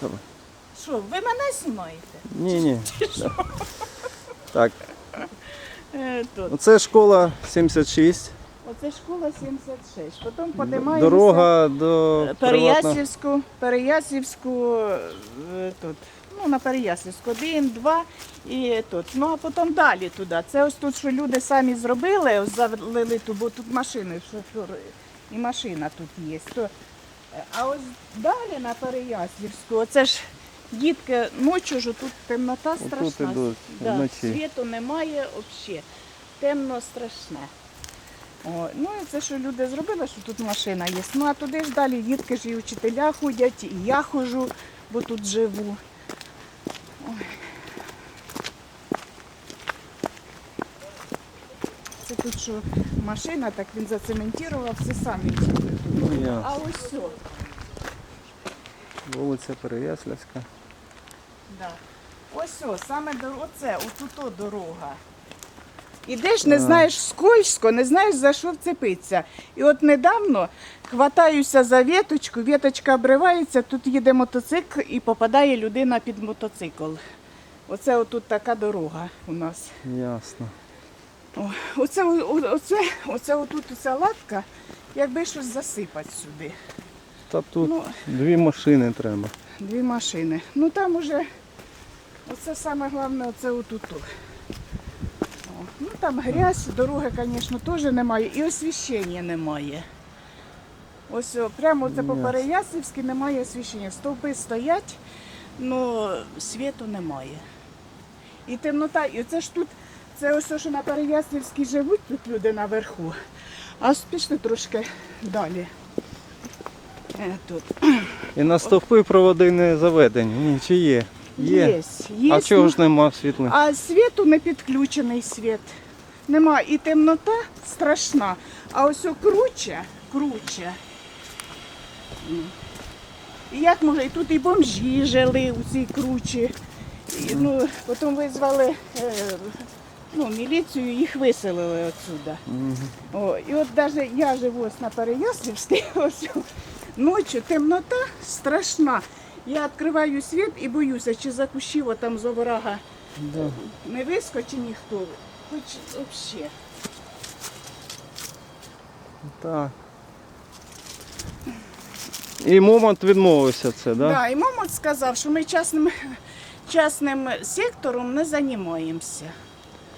Давай. Що, ви мене знімаєте? Ні, ні. Так, Е, тут. оце школа 76. Оце школа 76. Потім подимаємося. Дорога до приватного. Переяслівську, Переяслівську, е, тут, ну на Переяслівську, один, два і тут. Ну а потім далі туди. Це ось тут, що люди самі зробили, ось залили ту, бо тут машини, шофер і машина тут є. То, е, а ось далі на Переяслівську, оце ж дітки ночі ж тут темнота страшна. ідуть, да, вночі. світу немає взагалі. Темно страшне. О, ну і це, що люди зробили, що тут машина є. Ну а туди ж далі дітки ж і вчителя ходять, і я ходжу, бо тут живу. Ой. Це тут що машина, так він зацементував, все самі зробив. Ну. А ось все. Вулиця Переяславська. Да. Ось о, саме до оце, отут дорога. Ідеш, не знаєш скользко, не знаєш за що вцепитися. І от недавно хватаюся за віточку, віточка обривається, тут їде мотоцикл і попадає людина під мотоцикл. Оце отут така дорога у нас. Ясно. О, оце, оце, оце отут ця латка, якби щось засипати сюди. Та тут Ну, дві машини треба. Дві машини. Ну там уже, оце саме головне, оце отут. О, ну там грязь, дороги, звісно, теж немає. І освіщення немає. Ось о, прямо це по Переяслівськи немає освіщення. Стовпи стоять, але світу немає. І темнота, і це ж тут, це ось що на Переяслівській живуть тут люди наверху. А пішли трошки далі. Е, тут. І на стовпи проводи не заведені. Ні, чи є? Є. Є, є. А чого ж нема світла? А світу не підключений світ. Нема. І темнота страшна. А ось круче, круче. І як може, і тут і бомжі жили у цій кручі. І, ну, потім визвали е, ну, міліцію, їх виселили отсюда. Мгм. О, і от навіть я живу ось на Переяслівській, ось ночі темнота страшна. Я відкриваю світ і боюся, чи за кущів там з оврага Да. не вискочить ніхто. Хоч взагалі. Так. І момент відмовився це, Да? да? і мама сказав, що ми частним, частним сектором не займаємося.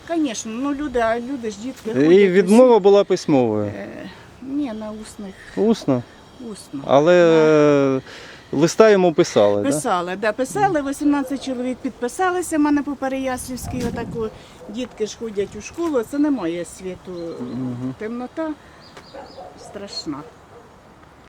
Звісно, ну люди, а люди ж дітки ходять. І відмова була письмовою. Е, ні, на усних, Усно. усно. Але е, листа йому писали, так? Да? Писали, да, писали, 18 чоловік підписалися в мене по Переяслівській, отаку дітки ж ходять у школу, це немає світу. Темнота страшна.